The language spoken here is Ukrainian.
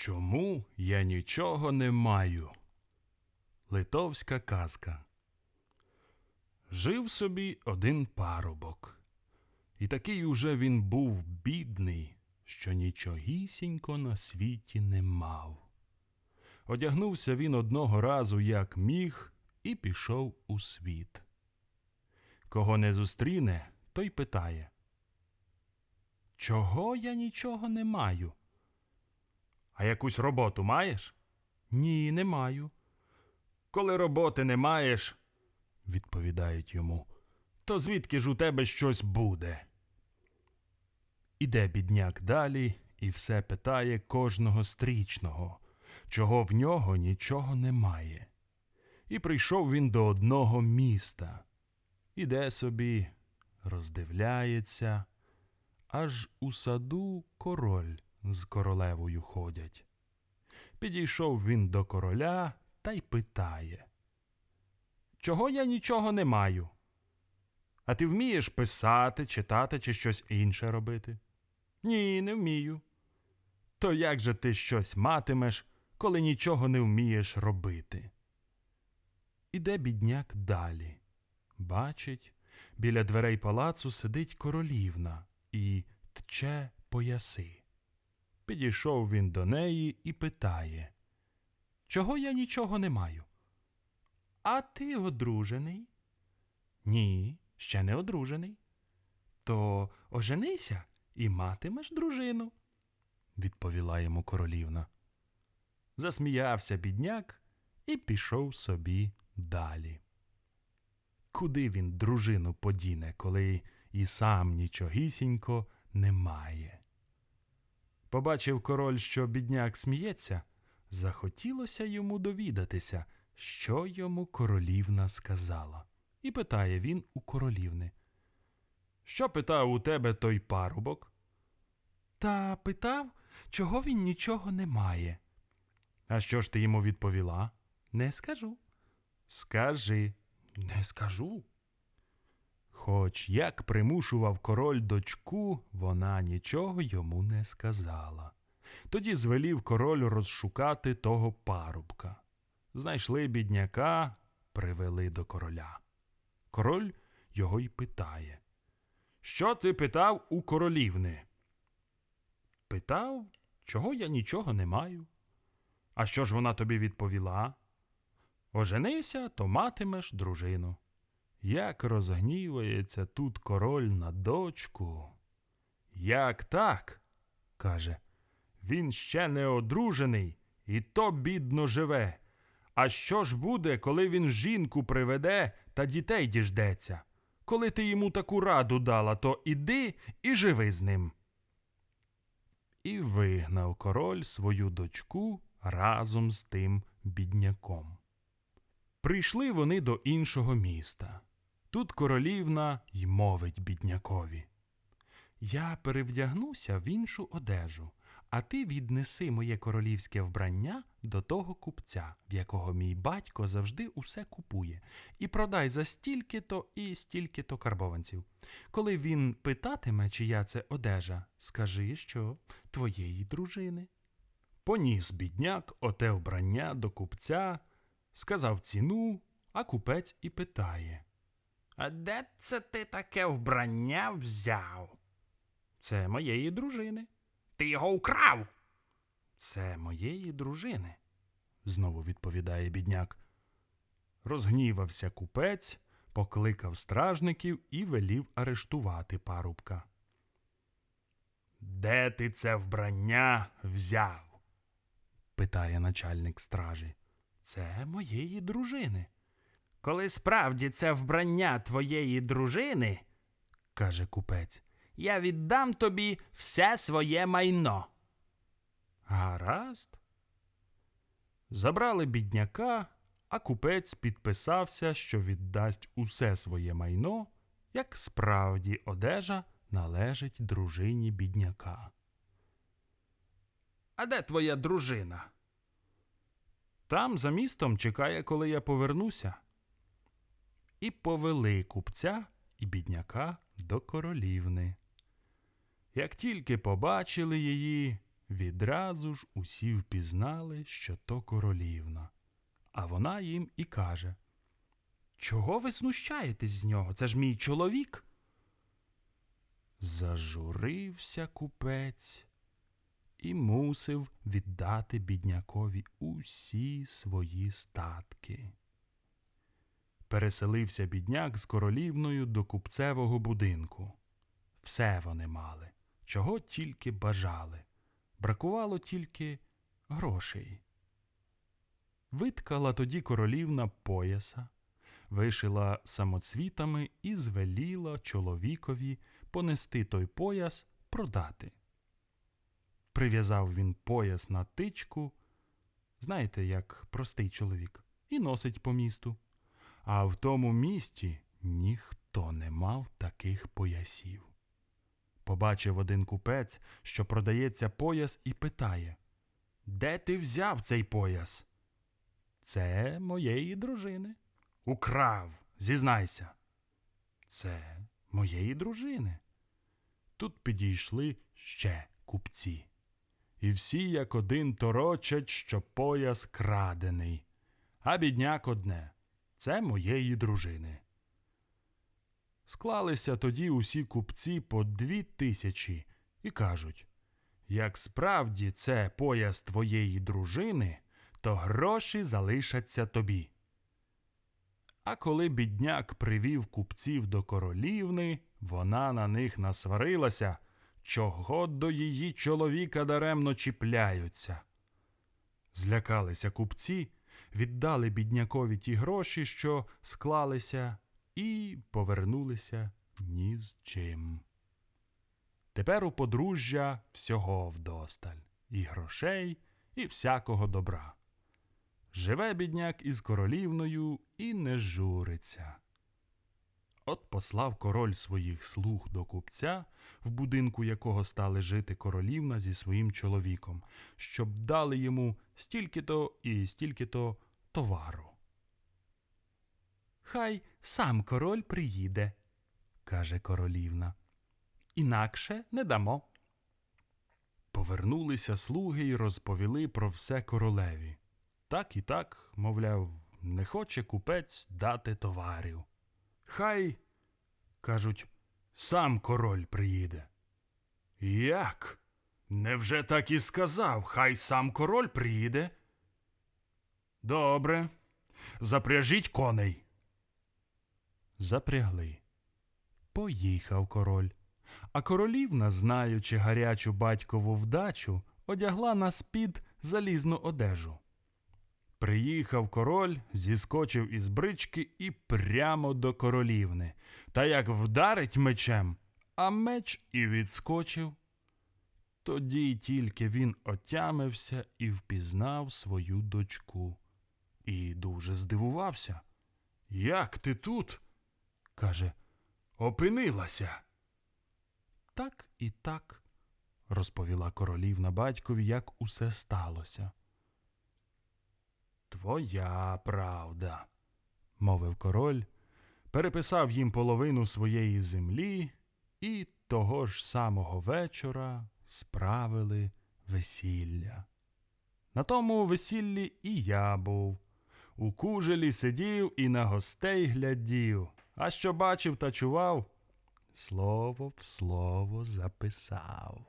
Чому я нічого не маю? Литовська казка. Жив собі один парубок. І такий уже він був бідний, що нічогісінько на світі не мав. Одягнувся він одного разу, як міг, і пішов у світ. Кого не зустріне, той питає. Чого я нічого не маю? А якусь роботу маєш? Ні, не маю. Коли роботи не маєш, відповідають йому, то звідки ж у тебе щось буде? Іде бідняк далі і все питає кожного стрічного, чого в нього нічого немає. І прийшов він до одного міста. Іде собі, роздивляється, аж у саду король з королевою ходять. Підійшов він до короля та й питає. Чого я нічого не маю? А ти вмієш писати, читати чи щось інше робити? Ні, не вмію. То як же ти щось матимеш, коли нічого не вмієш робити? Іде бідняк далі. Бачить, біля дверей палацу сидить королівна і тче пояси. Підійшов він до неї і питає Чого я нічого не маю? А ти одружений? Ні, ще не одружений. То оженися і матимеш дружину, відповіла йому королівна. Засміявся бідняк і пішов собі далі. Куди він дружину подіне, коли і сам нічогісінько не має? Побачив король, що бідняк сміється, захотілося йому довідатися, що йому королівна сказала. І питає він у королівни. Що питав у тебе той парубок? Та питав, чого він нічого не має. А що ж ти йому відповіла? Не скажу. Скажи, не скажу. Хоч як примушував король дочку, вона нічого йому не сказала. Тоді звелів король розшукати того парубка. Знайшли бідняка, привели до короля. Король його й питає. Що ти питав у королівни? Питав, чого я нічого не маю. А що ж вона тобі відповіла? Оженися, то матимеш дружину. Як розгнівається тут король на дочку. Як так? каже. Він ще не одружений, і то бідно живе. А що ж буде, коли він жінку приведе та дітей діждеться? Коли ти йому таку раду дала, то іди і живи з ним. І вигнав король свою дочку разом з тим бідняком. Прийшли вони до іншого міста. Тут королівна й мовить біднякові. Я перевдягнуся в іншу одежу, а ти віднеси моє королівське вбрання до того купця, в якого мій батько завжди усе купує, і продай за стільки-то і стільки-то карбованців. Коли він питатиме, чия це одежа, скажи, що твоєї дружини. Поніс бідняк оте вбрання до купця, сказав ціну, а купець і питає. А де це ти таке вбрання взяв? Це моєї дружини. Ти його украв. Це моєї дружини, знову відповідає бідняк. Розгнівався купець, покликав стражників і велів арештувати парубка. Де ти це вбрання взяв? питає начальник стражі. Це моєї дружини. Коли справді це вбрання твоєї дружини, каже купець, я віддам тобі все своє майно. Гаразд. Забрали бідняка, а купець підписався, що віддасть усе своє майно, як справді одежа належить дружині бідняка. А де твоя дружина? Там за містом чекає, коли я повернуся. І повели купця і бідняка до королівни. Як тільки побачили її, Відразу ж усі впізнали, що то королівна. А вона їм і каже Чого ви знущаєтесь з нього? Це ж мій чоловік. Зажурився купець і мусив віддати біднякові усі свої статки. Переселився бідняк з королівною до купцевого будинку. Все вони мали, чого тільки бажали. Бракувало тільки грошей. Виткала тоді королівна пояса, вишила самоцвітами і звеліла чоловікові понести той пояс продати. Прив'язав він пояс на тичку, знаєте, як простий чоловік, і носить по місту. А в тому місті ніхто не мав таких поясів. Побачив один купець, що продається пояс, і питає Де ти взяв цей пояс? Це моєї дружини. Украв, зізнайся. Це моєї дружини. Тут підійшли ще купці. І всі як один торочать, що пояс крадений. А бідняк одне це моєї дружини. Склалися тоді усі купці по дві тисячі і кажуть як справді це пояс твоєї дружини, то гроші залишаться тобі. А коли бідняк привів купців до королівни, вона на них насварилася, чого до її чоловіка даремно чіпляються. Злякалися купці, віддали біднякові ті гроші, що склалися, і повернулися ні з чим. Тепер у подружжя всього вдосталь і грошей, і всякого добра. Живе бідняк із королівною і не журиться. От послав король своїх слуг до купця, в будинку якого стали жити королівна зі своїм чоловіком, щоб дали йому стільки-то і стільки-то товару. Хай сам король приїде, каже королівна. Інакше не дамо. Повернулися слуги й розповіли про все королеві. Так і так, мовляв, не хоче купець дати товарів. Хай, кажуть, сам король приїде. Як? Невже так і сказав? Хай сам король приїде? Добре. Запряжіть коней. Запрягли. Поїхав король. А королівна, знаючи гарячу батькову вдачу, одягла на спід залізну одежу. Приїхав король, зіскочив із брички і прямо до королівни. Та як вдарить мечем, а меч і відскочив. Тоді тільки він отямився і впізнав свою дочку. І дуже здивувався. Як ти тут? каже, опинилася. Так і так, розповіла королівна батькові, як усе сталося. Твоя правда, мовив король, переписав їм половину своєї землі, і того ж самого вечора справили весілля. На тому весіллі і я був. У кужелі сидів і на гостей глядів, а що бачив та чував, слово в слово записав.